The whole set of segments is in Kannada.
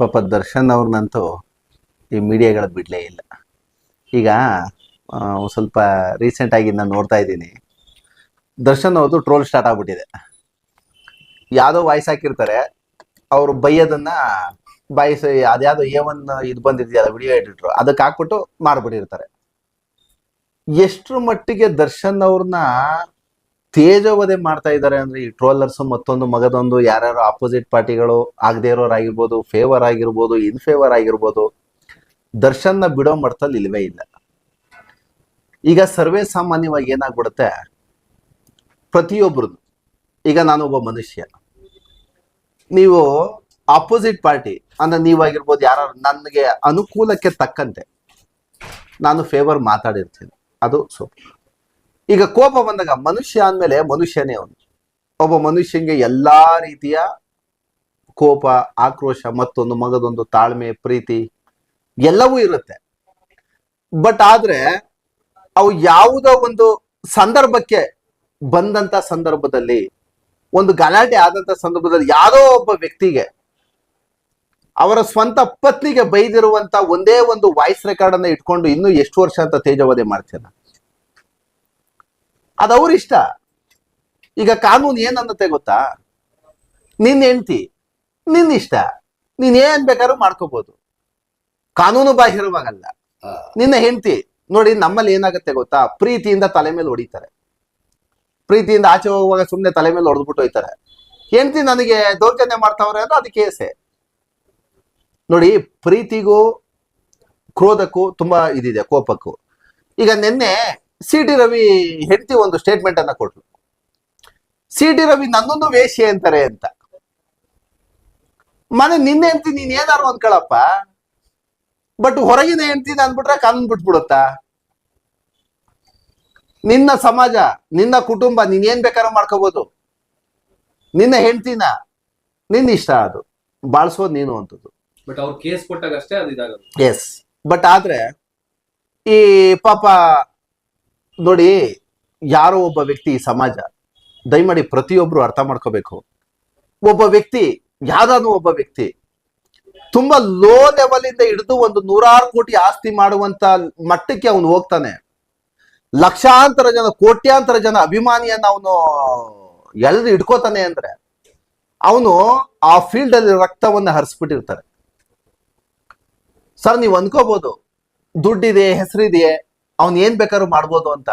ಪಾಪ ದರ್ಶನ್ ಅವ್ರನ್ನಂತೂ ಈ ಮೀಡಿಯಾಗಳು ಬಿಡಲೇ ಇಲ್ಲ. ಈಗ ಸ್ವಲ್ಪ ರೀಸೆಂಟಾಗಿ ನಾನು ನೋಡ್ತಾ ಇದ್ದೀನಿ. ದರ್ಶನ್ ಅವ್ರದ್ದು ಟ್ರೋಲ್ ಸ್ಟಾರ್ಟ್ ಆಗ್ಬಿಟ್ಟಿದೆ. ಯಾವುದೋ ವಾಯ್ಸ್ ಹಾಕಿರ್ತಾರೆ, ಅವರು ಬೈಯೋದನ್ನು ಬಾಯಿಸಿ, ಅದ್ಯಾವುದೋ ಏ ಒನ್ ಇದು ಬಂದಿದೆಯಲ್ಲ, ವಿಡಿಯೋ ಎಡಿಟ್ರು ಅದಕ್ಕೆ ಹಾಕ್ಬಿಟ್ಟು ಮಾಡಿಬಿಟ್ಟಿರ್ತಾರೆ ಎಷ್ಟು ಮಟ್ಟಿಗೆ ದರ್ಶನ್ ಅವ್ರನ್ನ ತೇಜೋವಧೆ ಮಾಡ್ತಾ ಇದ್ದಾರೆ ಅಂದ್ರೆ ಈ ಟ್ರೋಲರ್ಸ್ ಮತ್ತೊಂದು ಮಗದೊಂದು ಯಾರ್ಯಾರು ಆಪೋಸಿಟ್ ಪಾರ್ಟಿಗಳು ಆಗದೆ ಇರೋರಾಗಿರ್ಬೋದು ಫೇವರ್ ಆಗಿರ್ಬೋದು ಇನ್ ಫೇವರ್ ಆಗಿರ್ಬೋದು, ದರ್ಶನ್ನ ಬಿಡೋ ಮಟ್ಟದಲ್ಲಿ ಇಲ್ವೇ ಇಲ್ಲ. ಈಗ ಸರ್ವೇ ಸಾಮಾನ್ಯವಾಗಿ ಏನಾಗ್ಬಿಡುತ್ತೆ? ಪ್ರತಿಯೊಬ್ಬರು ಈಗ ನಾನೊಬ್ಬ ಮನುಷ್ಯ. ನೀವು ಆಪೋಸಿಟ್ ಪಾರ್ಟಿ ಅಂದ್ರೆ ನೀವಾಗಿರ್ಬೋದು ಯಾರು ನನಗೆ ಅನುಕೂಲಕ್ಕೆ ತಕ್ಕಂತೆ, ನಾನು ಫೇವರ್ ಮಾತಾಡಿರ್ತೀನಿ. ಅದು ಸೂಪರ್ ಈಗ ಕೋಪ ಬಂದಾಗ ಮನುಷ್ಯ ಅಂದಮೇಲೆ ಮನುಷ್ಯನೇ ಅವನು. ಒಬ್ಬ ಮನುಷ್ಯನಿಗೆ ಎಲ್ಲಾ ರೀತಿಯ ಕೋಪ, ಆಕ್ರೋಶ, ಮತ್ತೊಂದು ಮಗದೊಂದು ತಾಳ್ಮೆ, ಪ್ರೀತಿ ಎಲ್ಲವೂ ಇರುತ್ತೆ. ಬಟ್ ಆದ್ರೆ ಅವು ಯಾವುದೋ ಒಂದು ಸಂದರ್ಭಕ್ಕೆ ಬಂದಂತ ಸಂದರ್ಭದಲ್ಲಿ, ಒಂದು ಗಲಾಟೆ ಆದಂತ ಸಂದರ್ಭದಲ್ಲಿ ಯಾವುದೋ ಒಬ್ಬ ವ್ಯಕ್ತಿಗೆ ಅವರ ಸ್ವಂತ ಪತ್ನಿಗೆ ಬೈದಿರುವಂತ ಒಂದೇ ಒಂದು ವಾಯ್ಸ್ ರೆಕಾರ್ಡ್ ಅನ್ನ ಇಟ್ಕೊಂಡು ಇನ್ನೂ ಎಷ್ಟು ವರ್ಷ ಅಂತ ತೇಜವಧೆ ಮಾಡ್ತೀರ? ಅದು ಅವ್ರ ಇಷ್ಟ. ಈಗ ಕಾನೂನು ಏನನ್ನತ್ತೆ ಗೊತ್ತಾ? ನಿನ್ನ ಹೆಂಡ್ತಿ ನಿನ್ನ ಇಷ್ಟ. ನೀನ್ ಏನ್ ಬೇಕಾದ್ರೂ ಮಾಡ್ಕೋಬಹುದು ಕಾನೂನು ಬಾಹಿರವಾಗಲ್ಲ ನಿನ್ನ ಹೆಂಡತಿ ನೋಡಿ ನಮ್ಮಲ್ಲಿ ಏನಾಗುತ್ತೆ ಗೊತ್ತಾ? ಪ್ರೀತಿಯಿಂದ ತಲೆ ಮೇಲೆ ಹೊಡಿತಾರೆ. ಪ್ರೀತಿಯಿಂದ ಆಚೆ ಹೋಗುವಾಗ ಸುಮ್ಮನೆ ತಲೆ ಮೇಲೆ ಹೊಡೆದ್ಬಿಟ್ಟು ಹೋಯ್ತಾರೆ. ಹೆಂಡತಿ ನನಗೆ ದೌರ್ಜನ್ಯ ಮಾಡ್ತಾವ್ರೆ ಅಂದ್ರೆ ಅದು ಕೇಸೆ ನೋಡಿ ಪ್ರೀತಿಗೂ ಕ್ರೋಧಕ್ಕೂ ತುಂಬಾ ಇದಿದೆ ಕೋಪಕ್ಕೂ. ಈಗ ನಿನ್ನೆ ಸಿ ಟಿ ರವಿ ಹೆಂಡತಿ ಒಂದು ಸ್ಟೇಟ್ಮೆಂಟ್ ಅನ್ನ ಕೊಟ್ಲು. ಸಿ ಟಿ ರವಿ ನನ್ನೊಂದು ವೇಶ್ಯೆ ಅಂತಾರೆ ಅಂತ. ಮನೆ ನಿನ್ನೆ ಹೆಂಡತಿ ನೀನ್ ಏನಾರು ಅನ್ಕೊಳಪ್ಪ ಬಟ್ ಹೊರಗಿನ ಹೆಂಡತಿ ಅಂದ್ಬಿಟ್ರೆ ಕಾನೂನು ಬಿಟ್ಬಿಡುತ್ತಾ? ನಿನ್ನ ಸಮಾಜ ನಿನ್ನ ಕುಟುಂಬ ನೀನ್ ಏನ್ ಬೇಕಾದ್ರೂ ಮಾಡ್ಕೋಬಹುದು ನಿನ್ನ ಹೆಂಡತಿನ ನಿನ್ನ ಇಷ್ಟ ಅದು. ಬಾಳ್ಸೋದು ನೀನು ಅಂತದ್ದು ಬಟ್ ಅವ್ರು ಕೇಸ್ ಕೊಟ್ಟಾಗ ಅಷ್ಟೇ ಅದು ಎಸ್ ಬಟ್ ಆದ್ರೆ ಈ ಪಾಪ ನೋಡಿ, ಯಾರೋ ಒಬ್ಬ ವ್ಯಕ್ತಿ ಈ ಸಮಾಜ, ದಯಮಾಡಿ ಪ್ರತಿಯೊಬ್ರು ಅರ್ಥ ಮಾಡ್ಕೋಬೇಕು. ಒಬ್ಬ ವ್ಯಕ್ತಿ, ಯಾವ್ದಾದ್ರು ಒಬ್ಬ ವ್ಯಕ್ತಿ, ತುಂಬಾ ಲೋ ಲೆವೆಲ್ ಇಂದ ಹಿಡಿದು ಒಂದು ನೂರಾರು ಕೋಟಿ ಆಸ್ತಿ ಮಾಡುವಂತ ಮಟ್ಟಕ್ಕೆ ಅವನು ಹೋಗ್ತಾನೆ. ಲಕ್ಷಾಂತರ ಜನ, ಕೋಟ್ಯಾಂತರ ಜನ ಅಭಿಮಾನಿಯನ್ನ ಅವನು ಎಳೆದು ಹಿಡ್ಕೋತಾನೆ ಅಂದ್ರೆ, ಅವನು ಆ ಫೀಲ್ಡ್ ಅಲ್ಲಿ ರಕ್ತವನ್ನ ಹರಿಸ್ಬಿಟ್ಟಿರ್ತಾರೆ. ಸರ್, ನೀವು ಅನ್ಕೋಬಹುದು ದುಡ್ಡಿದೆ ಹೆಸರಿದೆಯೇ ಅವನ್ ಏನ್ ಬೇಕಾದ್ರೂ ಮಾಡ್ಬೋದು ಅಂತ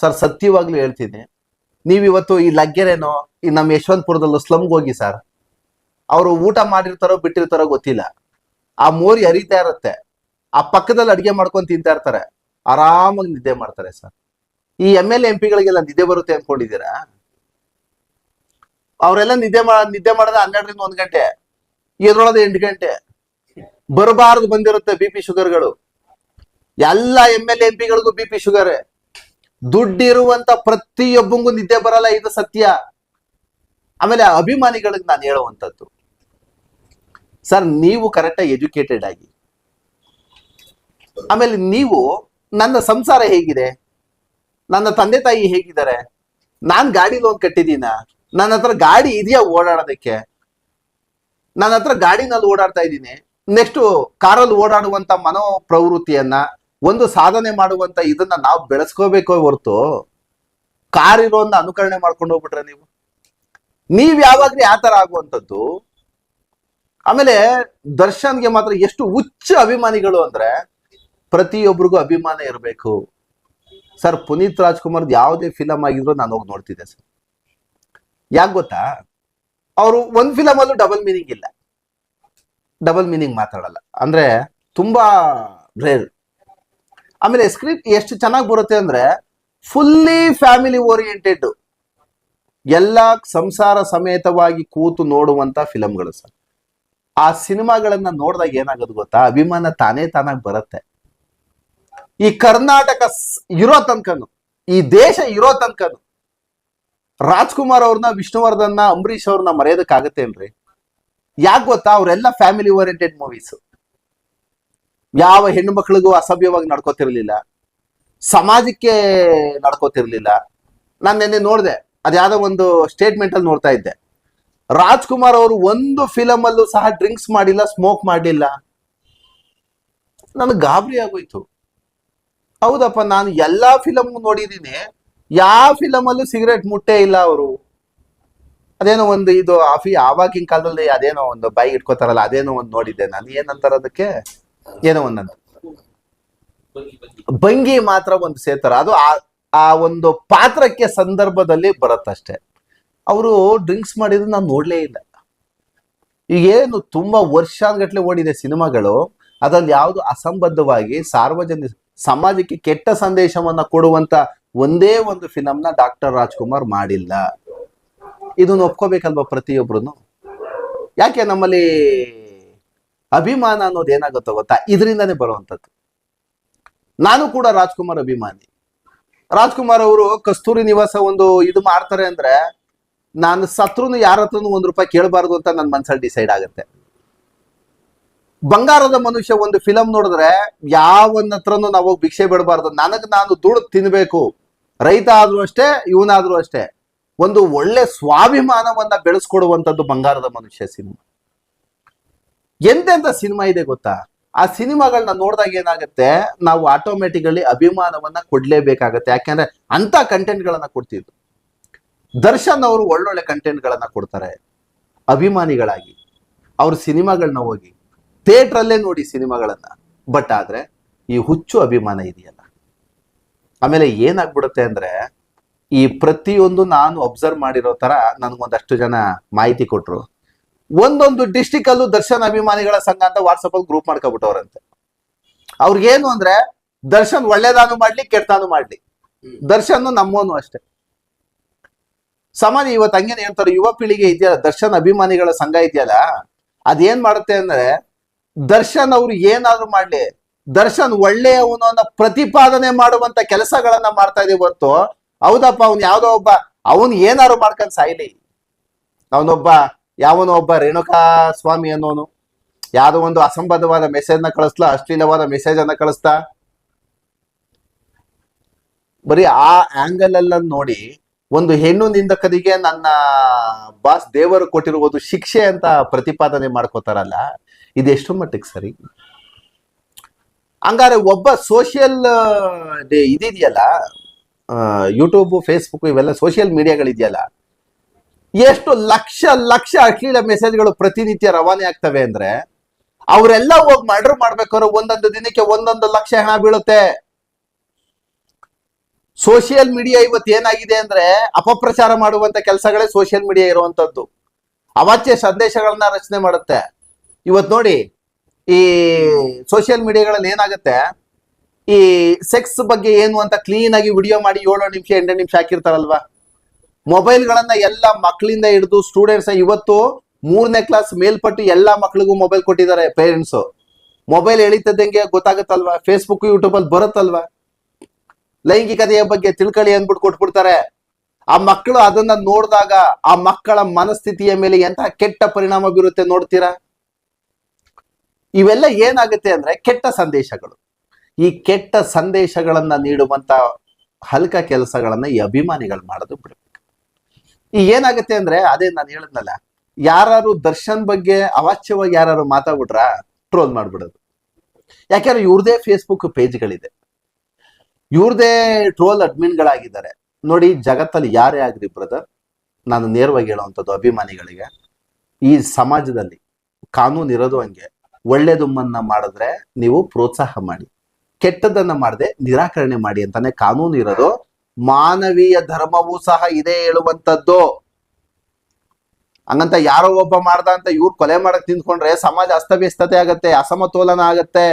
ಸರ್ ಸತ್ಯವಾಗ್ಲೂ ಹೇಳ್ತೀನಿ ನೀವಿವತ್ತು ಈ ಲಗ್ಗೆರೇನೋ, ಈ ನಮ್ಮ ಯಶವಂತಪುರದಲ್ಲೂ ಸ್ಲಮ್ಗೆ ಹೋಗಿ ಸರ್, ಅವರು ಊಟ ಮಾಡಿರ್ತಾರೋ ಬಿಟ್ಟಿರ್ತಾರೋ ಗೊತ್ತಿಲ್ಲ. ಆ ಮೋರಿ ಹರಿತಾ ಇರುತ್ತೆ. ಆ ಪಕ್ಕದಲ್ಲಿ ಅಡಿಗೆ ಮಾಡ್ಕೊಂಡು ತಿಂತಾ ಇರ್ತಾರೆ. ಆರಾಮಾಗಿ ನಿದ್ದೆ ಮಾಡ್ತಾರೆ ಸರ್. ಈ ಎಂ ಎಲ್ ಎಂ ಪಿಗಳಿಗೆಲ್ಲ ನಿದ್ದೆ ಬರುತ್ತೆ ಅನ್ಕೊಂಡಿದ್ದೀರಾ? ಅವರೆಲ್ಲ ನಿದ್ದೆ ಮಾಡ ನಿದ್ದೆ ಮಾಡೋದ ಹನ್ನೆರಡರಿಂದ ಒಂದ್ ಗಂಟೆ ಎದ್ರೊಳದ ಎಂಟು ಗಂಟೆ. ಬರಬಾರದು ಬಂದಿರುತ್ತೆ ಬಿ ಪಿ ಶುಗರ್ಗಳು. ಎಲ್ಲ ಎಂ ಎಲ್ ಎಂ ಪಿಗಳಿಗೂ ಬಿ ಪಿ ಶುಗರ್ ದುಡ್ಡಿರುವಂತ ಪ್ರತಿಯೊಬ್ಬಂಗೂ ನಿದ್ದೆ ಬರಲ್ಲ, ಇದು ಸತ್ಯ. ಆಮೇಲೆ ಅಭಿಮಾನಿಗಳಿಗೆ ನಾನು ಹೇಳುವಂಥದ್ದು. ಸರ್, ನೀವು ಕರೆಕ್ಟಾಗಿ ಎಜುಕೇಟೆಡ್ ಆಗಿ. ಆಮೇಲೆ ನೀವು, ನನ್ನ ಸಂಸಾರ ಹೇಗಿದೆ? ನನ್ನ ತಂದೆ ತಾಯಿ ಹೇಗಿದ್ದಾರೆ? ನಾನ್ ಗಾಡಿ ಲೋನ್ ಕಟ್ಟಿದೀನ ನನ್ನ ಹತ್ರ ಗಾಡಿ ಇದೆಯಾ ಓಡಾಡೋದಕ್ಕೆ? ನನ್ನ ಹತ್ರ ಗಾಡಿನಲ್ಲಿ ಓಡಾಡ್ತಾ ಇದ್ದೀನಿ. ನೆಕ್ಸ್ಟ್ ಕಾರಲ್ಲಿ ಓಡಾಡುವಂತ ಮನೋ ಪ್ರವೃತ್ತಿಯನ್ನ ಒಂದು ಸಾಧನೆ ಮಾಡುವಂತ ಇದನ್ನ ನಾವು ಬೆಳೆಸ್ಕೋಬೇಕೋ ಹೊರತು ಕಾರ್ ಇರೋನ್ನ ಅನುಕರಣೆ ಮಾಡ್ಕೊಂಡು ಹೋಗ್ಬಿಟ್ರೆ ನೀವು? ನೀವ್ ಯಾವಾಗ್ಲೂ ಯಾವ ತರ ಆಗುವಂಥದ್ದು. ಆಮೇಲೆ ದರ್ಶನ್ಗೆ ಮಾತ್ರ ಎಷ್ಟು ಉಚ್ಚ ಅಭಿಮಾನಿಗಳು ಅಂದ್ರೆ ಪ್ರತಿಯೊಬ್ಬರಿಗೂ ಅಭಿಮಾನ ಇರಬೇಕು. ಸರ್, ಪುನೀತ್ ರಾಜ್ಕುಮಾರ್ ಯಾವುದೇ ಫಿಲಮ್ ಆಗಿದ್ರು ನಾನು ಹೋಗಿ ನೋಡ್ತಿದ್ದೆ ಸರ್. ಯಾಕೆ ಗೊತ್ತಾ? ಅವರು ಒಂದ್ ಫಿಲಮ್ ಅಲ್ಲೂ ಡಬಲ್ ಮೀನಿಂಗ್ ಇಲ್ಲ. ಡಬಲ್ ಮೀನಿಂಗ್ ಮಾತಾಡಲ್ಲ. ಅಂದ್ರೆ ತುಂಬಾ ರೇರ್ ಆಮೇಲೆ ಸ್ಕ್ರಿಪ್ಟ್ ಎಷ್ಟು ಚೆನ್ನಾಗಿ ಬರುತ್ತೆ ಅಂದ್ರೆ ಫುಲ್ಲಿ ಫ್ಯಾಮಿಲಿ ಓರಿಯೆಂಟೆಡ್ ಎಲ್ಲ ಸಂಸಾರ ಸಮೇತವಾಗಿ ಕೂತು ನೋಡುವಂತ ಫಿಲಮ್ಗಳು ಸರ್. ಆ ಸಿನಿಮಾಗಳನ್ನ ನೋಡಿದಾಗ ಏನಾಗೋದು ಗೊತ್ತಾ? ಅಭಿಮಾನ ತಾನೇ ತಾನಾಗಿ ಬರುತ್ತೆ. ಈ ಕರ್ನಾಟಕ ಇರೋ ತನಕನು, ಈ ದೇಶ ಇರೋ ತನಕನು, ರಾಜ್ಕುಮಾರ್ ಅವ್ರನ್ನ, ವಿಷ್ಣುವರ್ಧನ್ನ, ಅಂಬರೀಷ್ ಅವ್ರನ್ನ ಮರೆಯೋದಕ್ಕಾಗತ್ತೇನ್ರಿ? ಯಾಕೆ ಗೊತ್ತಾ? ಅವರೆಲ್ಲ ಫ್ಯಾಮಿಲಿ ಓರಿಯೆಂಟೆಡ್ ಮೂವೀಸ್ ಯಾವ ಹೆಣ್ಣು ಮಕ್ಕಳಿಗೂ ಅಸಭ್ಯವಾಗಿ ನಡ್ಕೋತಿರ್ಲಿಲ್ಲ. ಸಮಾಜಕ್ಕೆ ನಡ್ಕೋತಿರ್ಲಿಲ್ಲ. ನಾನು ನಿನ್ನೆ ನೋಡಿದೆ ಅದ್ಯಾವುದೋ ಒಂದು ಸ್ಟೇಟ್ಮೆಂಟ್ ಅಲ್ಲಿ ನೋಡ್ತಾ ಇದ್ದೆ. ರಾಜ್ಕುಮಾರ್ ಅವರು ಒಂದು ಫಿಲಮ್ ಅಲ್ಲೂ ಸಹ ಡ್ರಿಂಕ್ಸ್ ಮಾಡಿಲ್ಲ ಸ್ಮೋಕ್ ಮಾಡಲಿಲ್ಲ. ನನಗೆ ಗಾಬರಿ ಆಗೋಯ್ತು. ಹೌದಪ್ಪ, ನಾನು ಎಲ್ಲಾ ಫಿಲಮ್ ನೋಡಿದ್ದೀನಿ ಯಾವ ಫಿಲಮ್ ಅಲ್ಲೂ ಸಿಗರೇಟ್ ಮುಟ್ಟೇ ಇಲ್ಲ ಅವರು. ಅದೇನೋ ಒಂದು ಇದು, ಆಫಿ ಆವಾಗಿನ ಕಾಲದಲ್ಲಿ ಅದೇನೋ ಒಂದು ಬೈ ಇಟ್ಕೋತಾರಲ್ಲ, ಅದೇನೋ ಒಂದು ನೋಡಿದ್ದೆ ನಾನು. ಏನಂತಾರ ಅದಕ್ಕೆ? ಏನೋ ಒಂದಂತ ಭಂಗಿ ಮಾತ್ರ ಒಂದು ಸೇತಾರ ಅದು ಆ- ಒಂದು ಪಾತ್ರಕ್ಕೆ ಸಂದರ್ಭದಲ್ಲಿ ಬರುತ್ತಷ್ಟೇ. ಅವರು ಡ್ರಿಂಕ್ಸ್ ಮಾಡಿದ್ರು ನಾನು ನೋಡ್ಲೇ ಇಲ್ಲ. ಈಗೇನು ತುಂಬಾ ವರ್ಷಾನ್ಗಟ್ಲೆ ಓಡಿದೆ ಸಿನಿಮಾಗಳು. ಅದ್ರಲ್ಲಿ ಯಾವುದು ಅಸಂಬದ್ಧವಾಗಿ ಸಾರ್ವಜನಿಕ ಸಮಾಜಕ್ಕೆ ಕೆಟ್ಟ ಸಂದೇಶವನ್ನ ಕೊಡುವಂತ ಒಂದೇ ಒಂದು ಫಿಲಮ್ನ ಡಾಕ್ಟರ್ ರಾಜ್ಕುಮಾರ್ ಮಾಡಿಲ್ಲ. ಇದನ್ನ ಒಪ್ಕೋಬೇಕಲ್ವಾ ಪ್ರತಿಯೊಬ್ರು ಯಾಕೆ ನಮ್ಮಲ್ಲಿ ಅಭಿಮಾನ ಅನ್ನೋದು ಏನಾಗುತ್ತೋ ಗೊತ್ತಾ? ಇದರಿಂದನೇ ಬರುವಂಥದ್ದು. ನಾನು ಕೂಡ ರಾಜ್ಕುಮಾರ್ ಅಭಿಮಾನಿ. ರಾಜ್ಕುಮಾರ್ ಅವರು ಕಸ್ತೂರಿ ನಿವಾಸ ಒಂದು ಇದು ಮಾಡ್ತಾರೆ ಅಂದ್ರೆ ನಾನು ಸತ್ರುನು ಯಾರ ಹತ್ರನು ಒಂದ್ ರೂಪಾಯಿ ಕೇಳಬಾರ್ದು ಅಂತ ನನ್ನ ಮನ್ಸಲ್ಲಿ ಡಿಸೈಡ್ ಆಗುತ್ತೆ. ಬಂಗಾರದ ಮನುಷ್ಯ ಒಂದು ಫಿಲಂ ನೋಡಿದ್ರೆ ಯಾವನ್ನ ಹತ್ರನು ನಾವು ಭಿಕ್ಷೆ ಬಿಡಬಾರ್ದು. ನನಗ್ ನಾನು ದುಡ್ಡು ತಿನ್ಬೇಕು. ರೈತ ಆದ್ರೂ ಅಷ್ಟೇ, ಇವನಾದ್ರೂ ಅಷ್ಟೇ. ಒಂದು ಒಳ್ಳೆ ಸ್ವಾಭಿಮಾನವನ್ನ ಬೆಳೆಸ್ಕೊಡುವಂಥದ್ದು ಬಂಗಾರದ ಮನುಷ್ಯ ಸಿನಿಮಾ. ಎಂತೆಂತ ಸಿನಿಮಾ ಇದೆ ಗೊತ್ತಾ? ಆ ಸಿನಿಮಾಗಳನ್ನ ನೋಡಿದಾಗ ಏನಾಗುತ್ತೆ? ನಾವು ಆಟೋಮೆಟಿಕಲಿ ಅಭಿಮಾನವನ್ನ ಕೊಡ್ಲೇಬೇಕಾಗತ್ತೆ. ಯಾಕೆಂದ್ರೆ ಅಂತ ಕಂಟೆಂಟ್ ಗಳನ್ನ ಕೊಡ್ತಿದ್ರು. ದರ್ಶನ್ ಅವರು ಒಳ್ಳೊಳ್ಳೆ ಕಂಟೆಂಟ್ ಗಳನ್ನ ಕೊಡ್ತಾರೆ. ಅಭಿಮಾನಿಗಳಾಗಿ. ಅವ್ರ ಸಿನಿಮಾಗಳನ್ನ ಹೋಗಿ. ಥಿಯೇಟರ್ ಅಲ್ಲೇ ನೋಡಿ ಸಿನಿಮಾಗಳನ್ನ. ಬಟ್ ಆದ್ರೆ ಈ ಹುಚ್ಚು ಅಭಿಮಾನ ಇದೆಯಲ್ಲ. ಆಮೇಲೆ ಏನಾಗ್ಬಿಡುತ್ತೆ ಅಂದ್ರೆ ಈ ಪ್ರತಿಯೊಂದು ನಾನು ಅಬ್ಸರ್ವ್ ಮಾಡಿರೋ ತರ ನನ್ಗೊಂದಷ್ಟು ಜನ ಮಾಹಿತಿ ಕೊಟ್ರು. ಒಂದೊಂದು ಡಿಸ್ಟಿಕ್ ಅಲ್ಲೂ ದರ್ಶನ್ ಅಭಿಮಾನಿಗಳ ಸಂಘ ಅಂತ ವಾಟ್ಸಪ್ ಅಲ್ಲಿ ಗ್ರೂಪ್ ಮಾಡ್ಕೊಬಿಟ್ಟವ್ರಂತೆ. ಅವ್ರಿಗೇನು ಅಂದ್ರೆ ದರ್ಶನ್ ಒಳ್ಳೇದಾನು ಮಾಡ್ಲಿ ಕೆಟ್ಟದಾನು ಮಾಡ್ಲಿ. ದರ್ಶನ್ ನಮ್ಮೋನು ಅಷ್ಟೇ. ಸಮಾಜ ಇವತ್ತು ಹಂಗೇನ್ ಹೇಳ್ತಾರೆ ಯುವ ಪೀಳಿಗೆ ಇದೆಯಲ್ಲ ದರ್ಶನ್ ಅಭಿಮಾನಿಗಳ ಸಂಘ ಇದೆಯಲ್ಲ ಅದೇನ್ ಮಾಡುತ್ತೆ ಅಂದ್ರೆ ದರ್ಶನ್ ಅವ್ರು ಏನಾದ್ರು ಮಾಡ್ಲಿ ದರ್ಶನ್ ಒಳ್ಳೆಯವನು ಅನ್ನೋ ಪ್ರತಿಪಾದನೆ ಮಾಡುವಂತ ಕೆಲಸಗಳನ್ನ ಮಾಡ್ತಾ ಇದೀವಿ ಹೊರತು ಹೌದಪ್ಪ ಅವ್ನು ಯಾವ್ದೋ ಒಬ್ಬ ಅವನ್ ಏನಾದ್ರು ಮಾಡ್ಕೊಂಡ್ ಸಾಯ್ಲಿ. ಅವನೊಬ್ಬ ಯಾವನೋ ಒಬ್ಬ ರೇಣುಕಾ ಸ್ವಾಮಿ ಅನ್ನೋನು. ಯಾವುದೋ ಒಂದು ಅಸಂಬದ್ಧವಾದ ಮೆಸೇಜ್ನ ಕಳಿಸ್ಲಾ, ಅಶ್ಲೀಲವಾದ ಮೆಸೇಜ್ ಅನ್ನ ಕಳಿಸ್ತಾ. ಬರೀ ಆ ಆಂಗಲ್ ಎಲ್ಲ ನೋಡಿ, ಒಂದು ಹೆಣ್ಣು ನಿಂದಕರಿಗೆ ನನ್ನ ಬಾಸ್ ದೇವರು ಕೊಟ್ಟಿರುವುದು ಶಿಕ್ಷೆ ಅಂತ ಪ್ರತಿಪಾದನೆ ಮಾಡ್ಕೋತಾರಲ್ಲ ಇದೆಷ್ಟು ಮಟ್ಟಿಗೆ ಸರಿ. ಹಂಗಾರೆ ಒಬ್ಬ ಸೋಷಿಯಲ್ ಇದಿದೆಯಲ್ಲ ಯೂಟ್ಯೂಬ್ ಫೇಸ್ಬುಕ್ ಇವೆಲ್ಲ ಸೋಷಿಯಲ್ ಮೀಡಿಯಾಗಳಿದೆಯಲ್ಲ ಎಷ್ಟು ಲಕ್ಷ ಲಕ್ಷ ಅಶ್ಲೀಲ ಮೆಸೇಜ್ಗಳು ಪ್ರತಿನಿತ್ಯ ರವಾನೆ ಆಗ್ತವೆ ಅಂದ್ರೆ ಅವರೆಲ್ಲ ಹೋಗಿ ಮರ್ಡರ್ ಮಾಡ್ಬೇಕಾದ್ರೆ ಒಂದೊಂದು ದಿನಕ್ಕೆ ಒಂದೊಂದು ಲಕ್ಷ ಹಣ ಬೀಳುತ್ತೆ. ಸೋಷಿಯಲ್ ಮೀಡಿಯಾ ಇವತ್ತು ಏನಾಗಿದೆ ಅಂದ್ರೆ ಅಪಪ್ರಚಾರ ಮಾಡುವಂತ ಕೆಲಸಗಳೇ ಸೋಷಿಯಲ್ ಮೀಡಿಯಾ ಇರುವಂತದ್ದು. ಅವಾಚ್ಯ ಸಂದೇಶಗಳನ್ನ ರಚನೆ ಮಾಡುತ್ತೆ. ಇವತ್ತು ನೋಡಿ ಈ ಸೋಷಿಯಲ್ ಮೀಡಿಯಾಗಳಲ್ಲಿ ಏನಾಗುತ್ತೆ? ಈ ಸೆಕ್ಸ್ ಬಗ್ಗೆ ಏನು ಅಂತ ಕ್ಲೀನ್ ಆಗಿ ವಿಡಿಯೋ ಮಾಡಿ ಏಳು ನಿಮಿಷ ಎಂಟು ನಿಮಿಷ ಹಾಕಿರ್ತಾರಲ್ವಾ? ಮೊಬೈಲ್ಗಳನ್ನ ಎಲ್ಲ ಮಕ್ಕಳಿಂದ ಹಿಡಿದು ಸ್ಟೂಡೆಂಟ್ಸ್ ಇವತ್ತು ಮೂರನೇ ಕ್ಲಾಸ್ ಮೇಲ್ಪಟ್ಟು ಎಲ್ಲಾ ಮಕ್ಳಿಗೂ ಮೊಬೈಲ್ ಕೊಟ್ಟಿದ್ದಾರೆ ಪೇರೆಂಟ್ಸ್ ಮೊಬೈಲ್ ಎಳಿತದಂಗೆ ಗೊತ್ತಾಗುತ್ತಲ್ವಾ? ಫೇಸ್ಬುಕ್ ಯೂಟ್ಯೂಬ್ ಅಲ್ಲಿ ಬರುತ್ತಲ್ವಾ? ಲೈಂಗಿಕತೆಯ ಬಗ್ಗೆ ತಿಳ್ಕೊಳ್ಳಿ ಅಂದ್ಬಿಟ್ಟು ಕೊಟ್ಬಿಡ್ತಾರೆ. ಆ ಮಕ್ಕಳು ಅದನ್ನ ನೋಡಿದಾಗ ಆ ಮಕ್ಕಳ ಮನಸ್ಥಿತಿಯ ಮೇಲೆ ಎಂತಹ ಕೆಟ್ಟ ಪರಿಣಾಮ ಬೀರುತ್ತೆ ನೋಡ್ತೀರಾ? ಇವೆಲ್ಲ ಏನಾಗುತ್ತೆ ಅಂದ್ರೆ ಕೆಟ್ಟ ಸಂದೇಶಗಳು. ಈ ಕೆಟ್ಟ ಸಂದೇಶಗಳನ್ನ ನೀಡುವಂತ ಹಲ್ಕ ಕೆಲಸಗಳನ್ನ ಈ ಅಭಿಮಾನಿಗಳು ಮಾಡೋದು ಬಿಡ್ಬೇಕು ಈಗ ಏನಾಗುತ್ತೆ ಅಂದ್ರೆ, ಅದೇ ನಾನು ಹೇಳಿದ್ನಲ್ಲ ಯಾರು ದರ್ಶನ್ ಬಗ್ಗೆ ಅವಾಚ್ಯವಾಗಿ ಯಾರು ಮಾತಾಡ್ಬಿಟ್ರ, ಟ್ರೋಲ್ ಮಾಡ್ಬಿಡೋದು. ಯಾಕೆಂದ್ರೆ ಇವ್ರದೇ ಫೇಸ್ಬುಕ್ ಪೇಜ್ಗಳಿದೆ. ಇವ್ರದೇ ಟ್ರೋಲ್ ಅಡ್ಮಿನ್ಗಳಾಗಿದ್ದಾರೆ. ನೋಡಿ, ಜಗತ್ತಲ್ಲಿ ಯಾರೇ ಆಗ್ರಿ ಬ್ರದರ್ ನಾನು ನೇರವಾಗಿ ಹೇಳುವಂಥದ್ದು ಅಭಿಮಾನಿಗಳಿಗೆ, ಈ ಸಮಾಜದಲ್ಲಿ ಕಾನೂನು ಇರೋದು ಹಂಗೆ. ಒಳ್ಳೇದುಮ್ಮನ್ನ ಮಾಡಿದ್ರೆ ನೀವು ಪ್ರೋತ್ಸಾಹ ಮಾಡಿ ಕೆಟ್ಟದನ್ನ ಮಾಡದೆ ನಿರಾಕರಣೆ ಮಾಡಿ ಅಂತಾನೆ ಕಾನೂನು ಇರೋದು ಮಾನವೀಯ ಧರ್ಮವೂ ಸಹ ಇದೆ ಹೇಳುವಂಥದ್ದು. ಹಂಗಂತ ಯಾರೋ ಒಬ್ಬ ಮಾಡ್ದ ಅಂತ ಇವ್ರು ಕೊಲೆ ಮಾಡಕ್ ತಿಂದ್ಕೊಂಡ್ರೆ ಸಮಾಜ ಅಸ್ತವ್ಯಸ್ತತೆ ಆಗತ್ತೆ, ಅಸಮತೋಲನ ಆಗತ್ತೆ.